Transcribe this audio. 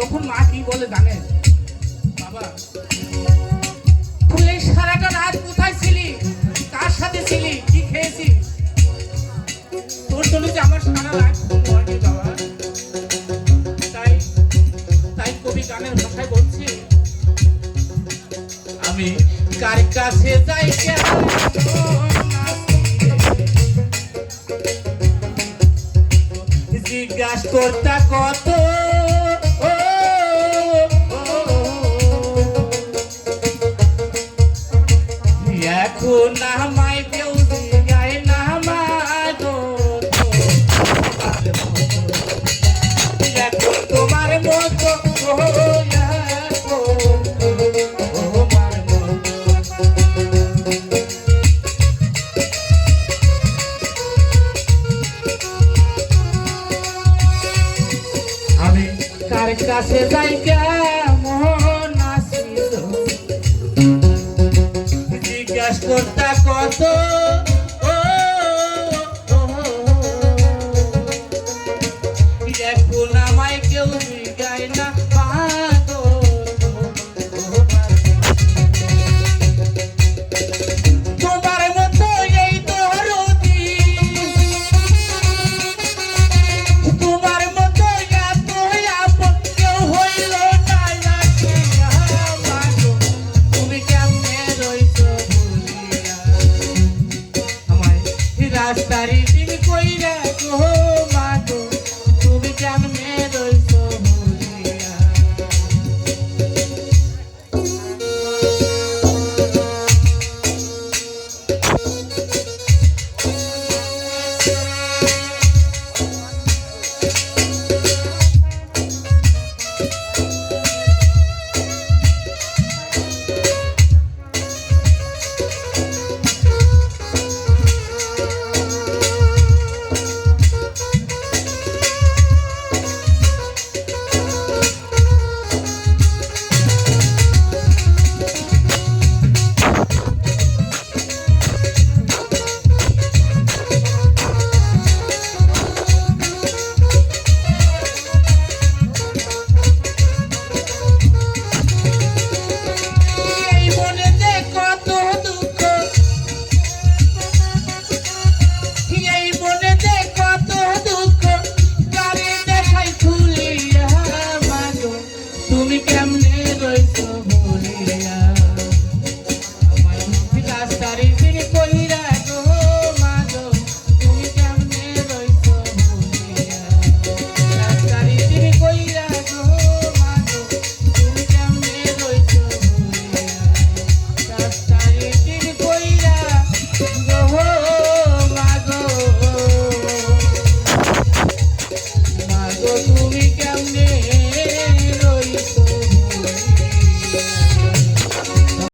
তখন মা কি বলে জানেন? বাবা তুই সারাটা রাত কোথায় ছিলি? কার সাথে ছিলি? কি খেয়েছিস? তোর জন্য যে আমার সারা রাত তাই কবি গানের ভাষায় বলছি, আমি কার কাছে যাই জিজ্ঞাস করতা কত এখন আমায় কেউ জিগায় না আসিল জিজ্ঞাসা করতা কত I'm sorry. তুমি কেমন